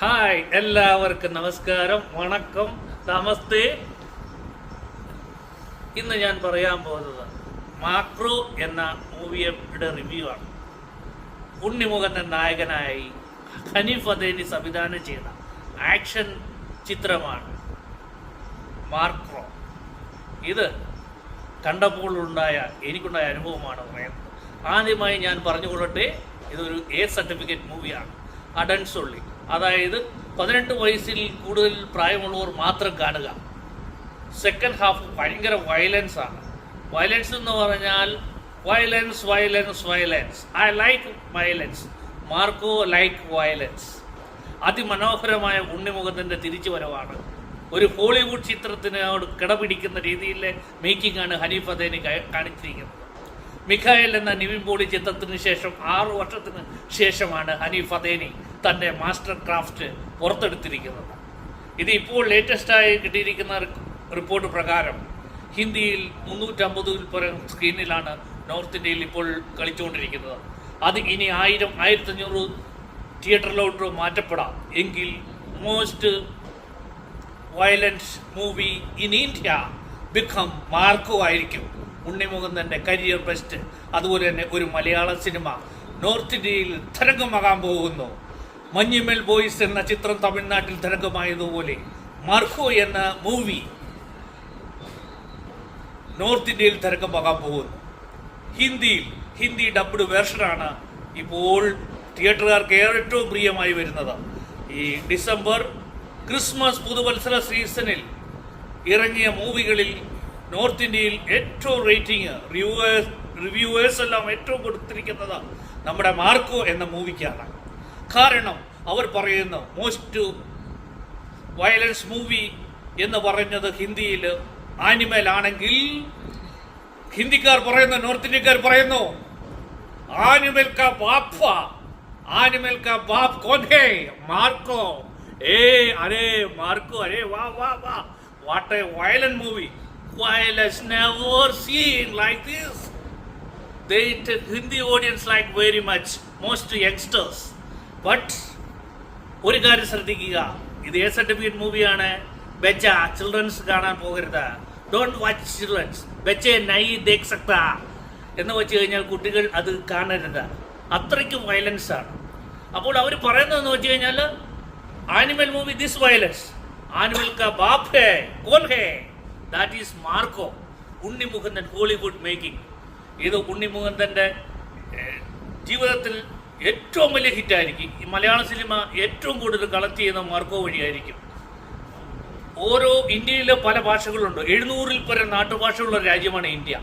Hi എല്ലാവർക്കും നമസ്കാരം. വണക്കം. നമസ്തേ. ഇന്ന് ഞാൻ പറയാൻ പോകുന്നത് മാക്രോ എന്ന മൂവിയുടെ റിവ്യൂ ആണ്. ഉണ്ണിമുഖന്റെ നായകനായി ഹനീഫ് അദേനി സംവിധാനം ചെയ്ത ആക്ഷൻ ചിത്രമാണ് മാർക്രോ ഇത് കണ്ടപ്പോൾ ഉണ്ടായ എനിക്കുണ്ടായ അനുഭവമാണ് പറയുന്നത് ആദ്യമായി ഞാൻ പറഞ്ഞുകൊള്ളട്ടെ ഇതൊരു എ സർട്ടിഫിക്കറ്റ് മൂവിയാണ് അഡൻസ് ഉള്ളി അതായത് പതിനെട്ട് വയസ്സിൽ കൂടുതൽ പ്രായമുള്ളവർ മാത്രം കാണുക. സെക്കൻഡ് ഹാഫ് ഭയങ്കര വയലൻസ് ആണ്. വയലൻസ് എന്ന് പറഞ്ഞാൽ violence violence violence I like violence Marco like violence അതിമനോഹരമായ ഉണ്ണിമുഖത്തിന്റെ തിരിച്ചുവരവാണ്. ഒരു ഹോളിവുഡ് ചിത്രത്തിനോട് കിടപിടിക്കുന്ന രീതിയിലെ മേക്കിംഗ് ആണ് ഹനീഫ് അദേനി കാണിച്ചിരിക്കുന്നത്. മിഖായൽ എന്ന നിവിൻ പോളി ചിത്രത്തിന് ശേഷം ആറു വർഷത്തിന് ശേഷമാണ് ഹനീഫ് അതേനി തന്റെ മാസ്റ്റർ ക്രാഫ്റ്റ് പുറത്തെടുത്തിരിക്കുന്നത്. ഇത് ഇപ്പോൾ ലേറ്റസ്റ്റായി കിട്ടിയിരിക്കുന്ന റിപ്പോർട്ട് പ്രകാരം ഹിന്ദിയിൽ മുന്നൂറ്റമ്പതിൽ പുറം സ്ക്രീനിലാണ് നോർത്ത് ഇന്ത്യയിൽ ഇപ്പോൾ കളിച്ചുകൊണ്ടിരിക്കുന്നത്. അത് ഇനി ആയിരം ആയിരത്തഞ്ഞൂറ് തിയേറ്ററിലോട്ട് മാറ്റപ്പെടാം. എങ്കിൽ most violence movie in India become Marco ആയിരിക്കും. ഉണ്ണിമുകുന്ദന്റെ കരിയർ ബെസ്റ്റ്. അതുപോലെ തന്നെ ഒരു മലയാള സിനിമ നോർത്ത് ഇന്ത്യയിൽ തരംഗമാകാൻ പോകുന്നു. മഞ്ഞുമേൽ ബോയ്സ് എന്ന ചിത്രം തമിഴ്നാട്ടിൽ തരംഗമായതുപോലെ മാർക്കോ എന്ന മൂവി നോർത്ത് ഇന്ത്യയിൽ തരംഗമാകാൻ പോകുന്നു. ഹിന്ദിയിൽ ഹിന്ദി ഡബ്ഡ് വേർഷനാണ് ഇപ്പോൾ തിയേറ്ററുകാർക്ക് ഏറ്റവും പ്രിയമായി വരുന്നത്. ഈ ഡിസംബർ ക്രിസ്മസ് പുതുവത്സര സീസണിൽ ഇറങ്ങിയ മൂവികളിൽ നോർത്ത് ഇന്ത്യയിൽ ഏറ്റവും റേറ്റിംഗ് റിവ്യൂവേഴ്സ് റിവ്യൂവേഴ്സ് എല്ലാം ഏറ്റവും കൊടുത്തിരിക്കുന്നത് നമ്മുടെ മാർക്കോ എന്ന മൂവിക്കാണ്. കാരണം അവർ പറയുന്നു മോസ്റ്റ് വയലൻസ് മൂവി എന്ന് പറഞ്ഞത് ഹിന്ദിയിൽ ആനിമൽ ആണെങ്കിൽ ഹിന്ദിക്കാർ പറയുന്ന നോർത്ത് ഇന്ത്യക്കാർ പറയുന്നു ആനിമൽ കാ ബാപ്പ ആനിമൽ കാ ബാപ്പ് കോൻ മാർക്കോ ഏ അരേ മാർക്കോ അരേ വാ വാ വാ what a violent movie. Violence never seen like this. they Hindi audience like very much, most youngsters. But ഒരു കാര്യം ശ്രദ്ധിക്കുക. ഇത് എ സർട്ടിഫിക്കറ്റ് മൂവിയാണ് ബെച്ച ചിൽഡ്രൻസ് കാണാൻ പോകരുത്. ഡോണ്ട് വാച്ച് ചിൽഡ്രൻസ് ബെച്ചെ നൈ ദേഖ് സക്ത. എന്ന് വെച്ച് കഴിഞ്ഞാൽ കുട്ടികൾ അത് കാണരുത്. അത്രയ്ക്ക് വയലൻസ് ആണ്. അപ്പോൾ അവർ പറയുന്നതെന്ന് വെച്ച് കഴിഞ്ഞാൽ Animal movie this violence Animal കാ ബാപ്പ് ഹേ കോൻ ഹേ? That is Marco Unnimukundan Hollywood making ഇത് ഉണ്ണിമുഖന്ദന്റെ ജീവിതത്തിൽ ഏറ്റവും വലിയ ഹിറ്റായിരിക്കും ഈ മലയാള സിനിമ ഏറ്റവും കൂടുതൽ കളക്ട് ചെയ്യുന്ന മാർക്കോ വഴിയായിരിക്കും. ഓരോ ഇന്ത്യയിലെ പല ഭാഷകളുണ്ട്. എഴുന്നൂറിൽ പരം നാട്ടുഭാഷകളുള്ള രാജ്യമാണ് ഇന്ത്യ.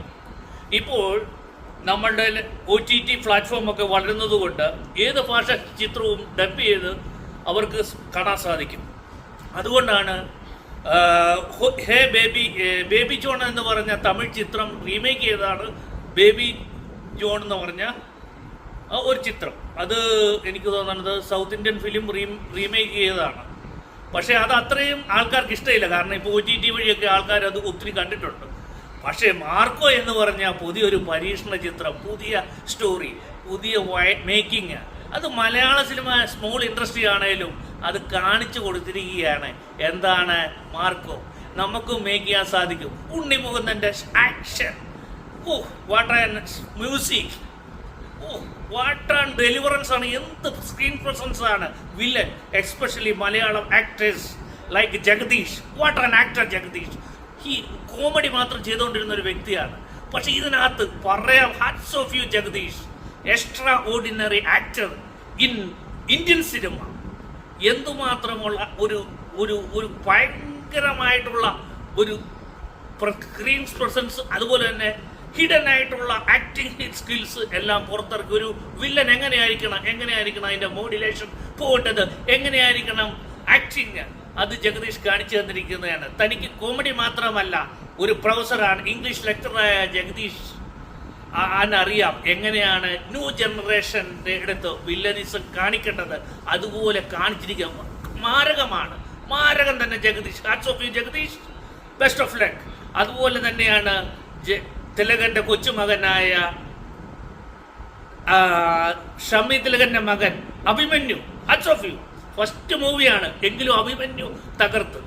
ഇപ്പോൾ നമ്മളുടെ ഒ ടി ടി പ്ലാറ്റ്ഫോം ഒക്കെ വളരുന്നത് കൊണ്ട് ഏത് ഭാഷ ചിത്രവും ഡബ് ചെയ്ത് അവർക്ക് കാണാൻ സാധിക്കും. അതുകൊണ്ടാണ് ഹോ- ബേബി ബേബി ജോൺ എന്ന് പറഞ്ഞ തമിഴ് ചിത്രം റീമേക്ക് ചെയ്തതാണ് ബേബി ജോൺ എന്ന് പറഞ്ഞ ഒരു ചിത്രം. അത് എനിക്ക് തോന്നുന്നത് south Indian film re remake ചെയ്തതാണ്. പക്ഷേ അത് അത്രയും ആൾക്കാർക്ക് ഇഷ്ടമില്ല കാരണം ഇപ്പോൾ ഒ ടി ടി വഴിയൊക്കെ ആൾക്കാർ അത് ഒത്തിരി കണ്ടിട്ടുണ്ട്. പക്ഷേ മാർക്കോ എന്ന് പറഞ്ഞ പുതിയൊരു പരീക്ഷണ ചിത്രം പുതിയ സ്റ്റോറി പുതിയ മേക്കിംഗ് അത് മലയാള സിനിമ സ്മോൾ ഇൻഡസ്ട്രി ആണേലും അത് കാണിച്ചു കൊടുത്തിരിക്കുകയാണ്. എന്താണ്? മാർക്കോ നമുക്ക് മേക്ക് ചെയ്യാൻ സാധിക്കും. ഉണ്ണിമുകുന്ദന്റെ action oh what music oh what and deliverance ആണ്. എന്ത് സ്ക്രീൻ പ്രസൻസ് ആണ്. Villain especially Malayalam actress like Jagadish. What an actor Jagadish. ഈ കോമഡി മാത്രം ചെയ്തുകൊണ്ടിരുന്ന ഒരു വ്യക്തിയാണ്. പക്ഷെ ഇതിനകത്ത് പറയാം hats off you Jagadish. Extraordinary actor in Indian cinema എന്തുമാത്രമുള്ള ഒരു ഒരു ഒരു ഭയങ്കരമായിട്ടുള്ള ഒരു സ്ക്രീൻ പ്രസൻസ് അതുപോലെ തന്നെ ഹിഡൻ ആയിട്ടുള്ള ആക്ടിങ് സ്കിൽസ് എല്ലാം പുറത്തിറക്കി. ഒരു വില്ലൻ എങ്ങനെയായിരിക്കണം എങ്ങനെയായിരിക്കണം അതിന്റെ മോഡുലേഷൻ പോകേണ്ടത് എങ്ങനെയായിരിക്കണം ആക്ടിങ് അത് ജഗദീഷ് കാണിച്ചു തന്നിരിക്കുന്നതാണ്. തനിക്ക് കോമഡി മാത്രമല്ല ഒരു പ്രൊഫസറാണ് ഇംഗ്ലീഷ് ലെക്ചറായ ജഗദീഷ് അറിയാം എങ്ങനെയാണ് ന്യൂ ജനറേഷന്റെ അടുത്ത് വില്ലനിസം കാണിക്കേണ്ടത്. അതുപോലെ കാണിച്ചിരിക്കുക. മാരകമാണ്. മാരകം തന്നെ Jagadish. Hats off you Jagadish. Best of luck അതുപോലെ തന്നെയാണ് തിലകന്റെ കൊച്ചുമകനായ ഷമി തിലകന്റെ മകൻ Abhimanyu. Hats off you first മൂവിയാണ് എങ്കിലും അഭിമന്യു തകർത്ത്.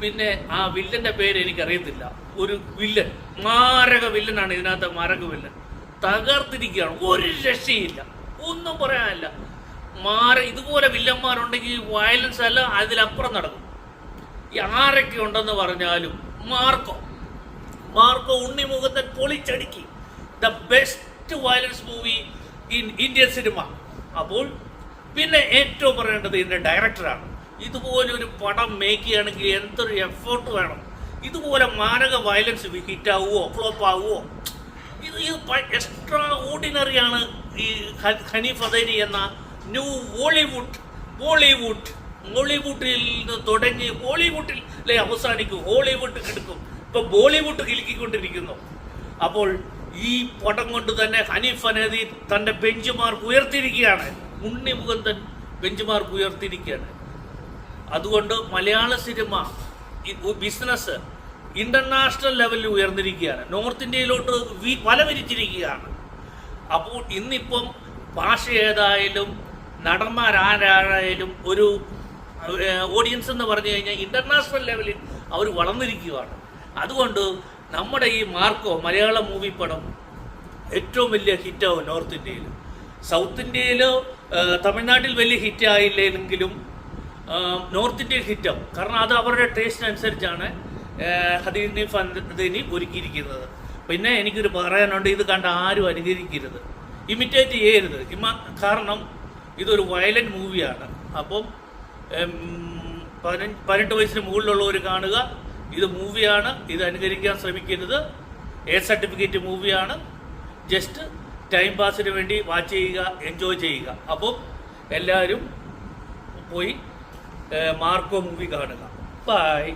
പിന്നെ ആ വില്ലന്റെ പേര് എനിക്കറിയത്തില്ല. ഒരു വില്ലൻ മാരക വില്ലനാണ് ഇതിനകത്ത് മാരക വില്ലൻ തകർത്തിരിക്കുകയാണ്. ഒരു രക്ഷയില്ല. ഒന്നും പറയാനല്ല. മാറി ഇതുപോലെ വില്ലന്മാരുണ്ടെങ്കിൽ വയലൻസ് അല്ല അതിലപ്പുറം നടക്കും. ഈ ആരൊക്കെ ഉണ്ടെന്ന് പറഞ്ഞാലും മാർക്കോ. മാർക്കോ ഉണ്ണിമുഖത്തെ പൊളിച്ചടുക്കി. The best violence movie in Indian cinema അപ്പോൾ പിന്നെ ഏറ്റവും പറയേണ്ടത് ഇതിന്റെ ഡയറക്ടറാണ് ഇതുപോലെ ഒരു പടം മേക്ക് ചെയ്യുകയാണെങ്കിൽ എന്തൊരു എഫേർട്ട് വേണം. ഇതുപോലെ മാരക വയലൻസ് ഹിറ്റാവുമോ ഫ്ലോപ്പ് ആവുമോ ഇത് എക്സ്ട്രാ ഓർഡിനറി ആണ് ഈ ഹനീഫ് അദൈനി എന്ന ന്യൂ ബോളിവുഡ് ബോളിവുഡ് ബോളിവുഡിൽ നിന്ന് തുടങ്ങി ബോളിവുഡിൽ അല്ലെ അവസാനിക്കും ഹോളിവുഡ് കിടക്കും ഇപ്പൊ ബോളിവുഡ് കിലുക്കിക്കൊണ്ടിരിക്കുന്നു. അപ്പോൾ ഈ പടം കൊണ്ട് തന്നെ ഹനീഫ് അനേദി തന്റെ ബെഞ്ച് മാർക്ക് ഉയർത്തിയിരിക്കുകയാണ്. ഉണ്ണി മുകുന്ദൻ ബെഞ്ച് മാർക്ക് ഉയർത്തിയിരിക്കുകയാണ്. അതുകൊണ്ട് മലയാള സിനിമ ബിസിനസ് ഇന്റർനാഷണൽ ലെവലിൽ ഉയർന്നിരിക്കുകയാണ്. നോർത്ത് ഇന്ത്യയിലോട്ട് വലവിരിച്ചിരിക്കുകയാണ്. വല അപ്പോൾ ഇന്നിപ്പം ഭാഷ ഏതായാലും നടന്മാരാരായാലും ഒരു ഓഡിയൻസ് എന്ന് പറഞ്ഞു കഴിഞ്ഞാൽ ഇന്റർനാഷണൽ ലെവലിൽ അവർ വളർന്നിരിക്കുകയാണ്. അതുകൊണ്ട് നമ്മുടെ ഈ മാർക്കോ മലയാള മൂവി പടം ഏറ്റവും വലിയ ഹിറ്റാവും നോർത്ത് ഇന്ത്യയിൽ. സൗത്ത് ഇന്ത്യയിൽ തമിഴ്നാട്ടിൽ വലിയ ഹിറ്റ് ആയില്ലെങ്കിലും നോർത്ത് ഇന്ത്യയിൽ ഹിറ്റാവും. കാരണം അത് അവരുടെ ടേസ്റ്റ് ഹദീനി ഫന്ദിനി ഒരുക്കിയിരിക്കുന്നത്. പിന്നെ എനിക്കൊരു പറയാനുണ്ട് ഇത് കണ്ട് ആരും അനുകരിക്കരുത്. ഇമിറ്റേറ്റ് ചെയ്യരുത്. ഇമ കാരണം ഇതൊരു വയലന്റ് മൂവിയാണ് അപ്പം പതിനഞ്ച് പതിനെട്ട് വയസ്സിന് മുകളിലുള്ളവർ കാണുക ഇത് മൂവിയാണ് ഇത് അനുകരിക്കാൻ ശ്രമിക്കരുത്. എ സർട്ടിഫിക്കറ്റ് മൂവിയാണ് ജസ്റ്റ് ടൈം പാസിന് വേണ്ടി വാച്ച് ചെയ്യുക എൻജോയ് ചെയ്യുക. അപ്പം എല്ലാവരും പോയി മാർക്കോ മൂവി കാണുക. ബൈ